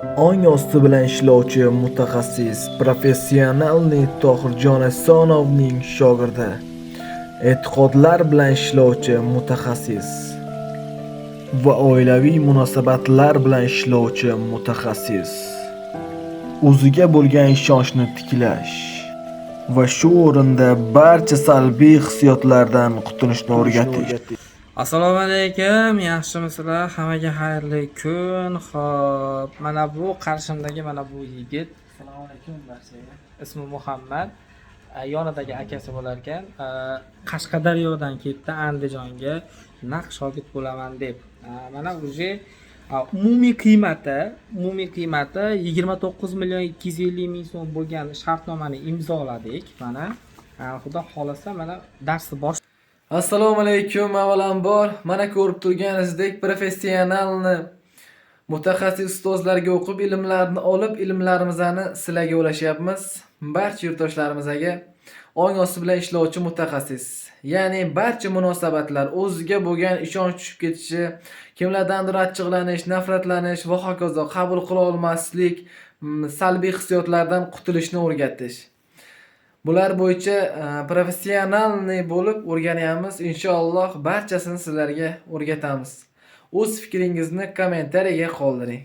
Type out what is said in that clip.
ong osti bilan ishlovchi mutaxassis professionalniy tohirjon ehsonovning shogirdi. E'tiqodlar bilan ishlovchi mutaxassis va oilaviy munosabatlar bilan ishlovchi mutaxassis. O'ziga bo'lgan ishonchni tiklash va shu o'rinda barcha salbiy hissiyotlardan qutulishni o'rgatish assalomu alaykum yaxshimisizlar hammaga xayrli kun ho'p mana bu qarshimdagi mana bu yigit. Assalomu alaykum barchaga ismi muhammad. Uh, yonidagi akasi bo'lar ekan. Qashqadaryodan ketdi andijonga. Naq shogird bo'laman deb. Mana уже uh, umumiy qiymati umumiy qiymati yigirma to'qqiz million ikki yuz ellik ming so'm bo'lgan shartnomani imzoladik. Mana Uh, xudo xohlasa mana darsni bosh assalomu alaykum avvalambor mana ko'rib turganingizdek professionalni mutaxassis ustozlarga o'qib ilmlarni olib ilmlarimizni sizlarga ulashyapmiz. Barcha yurtdoshlarimizga ong osti bilan ishlovchi mutaxassis. Ya'ni barcha munosabatlar o'ziga bo'lgan ishonch tushib ketishi kimlardandir achchiqlanish nafratlanish va hokazo qabul qila olmaslik salbiy hissiyotlardan qutulishni o'rgatish bular bo'yicha e, professionalniy bo'lib o'rganyapmiz inshaalloh barchasini sizlarga o'rgatamiz. O'z fikringizni kommentariyaga qoldiring.